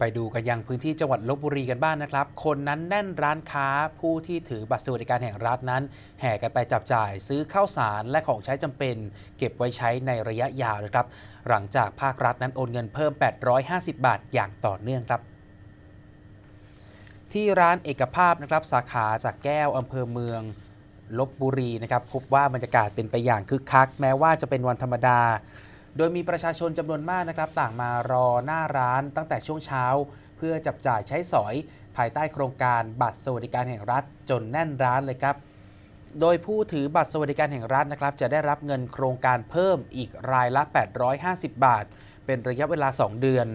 ไปดูกันยังพื้นที่จังหวัดลบบุรีกันบ้างนะครับ คนนั้นแน่นร้านค้าผู้ที่ถือบัตรสวัสดิการแห่งรัฐนั้น แห่กันไปจับจ่ายซื้อข้าวสารและของใช้จำเป็น เก็บไว้ใช้ในระยะยาวนะครับ หลังจากภาครัฐนั้นโอนเงินเพิ่ม 850 บาทอย่างต่อเนื่องครับที่ร้านเอกภาพนะครับสาขาจากแก้วอำเภอเมืองลบบุรีนะครับพบว่าบรรยากาศเป็นไปอย่างคึกคัก แม้ว่าจะเป็นวันธรรมดา โดยมีประชาชนจำนวนมากนะครับต่างมารอหน้าร้านตั้งแต่ช่วงเช้า เพื่อจับจ่ายใช้สอย ภายใต้โครงการบัตรสวัสดิการแห่งรัฐจนแน่นร้านเลยครับ โดยผู้ถือบัตรสวัสดิการแห่งรัฐนะครับจะได้รับเงินโครงการเพิ่มอีกรายละ 850 บาท เป็นระยะเวลา 2 เดือน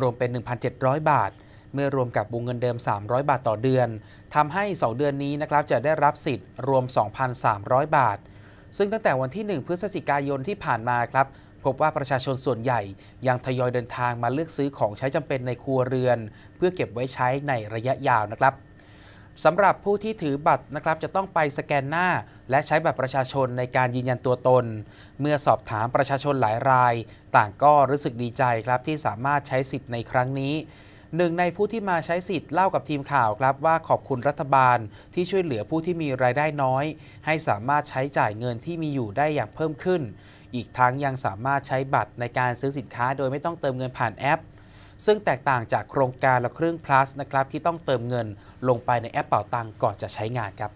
รวมเป็น 1,700 บาท เมื่อรวมกับวงเงินเดิม 300 บาทต่อเดือนทำให้ 2 เดือนนี้นะครับจะได้รับสิทธิ์รวม 2,300 บาทซึ่งตั้งแต่วันที่ 1 พฤศจิกายนที่ผ่านมาครับ พบว่าประชาชนส่วนใหญ่ยังทยอยเดินทางมาเลือกซื้อของใช้จำเป็นในครัวเรือน เพื่อเก็บไว้ใช้ในระยะยาวนะครับสำหรับผู้ที่ถือบัตรนะครับจะต้องไปสแกนหน้า และใช้บัตรประชาชนในการยืนยันตัวตน เมื่อสอบถามประชาชนหลายราย ต่างก็รู้สึกดีใจครับที่สามารถใช้สิทธิ์ในครั้งนี้หนึ่งในผู้ที่มาใช้สิทธิ์เล่ากับทีมข่าวครับว่าขอบคุณรัฐบาลที่ช่วยเหลือผู้ที่มีรายได้น้อย ให้สามารถใช้จ่ายเงินที่มีอยู่ได้อย่างเพิ่มขึ้น อีกทั้งยังสามารถใช้บัตรในการซื้อสินค้าโดยไม่ต้องเติมเงินผ่านแอป ซึ่งแตกต่างจากโครงการละครึ่ง plus นะครับที่ต้องเติมเงินลงไปในแอปเป่าตังก่อนจะใช้งานครับ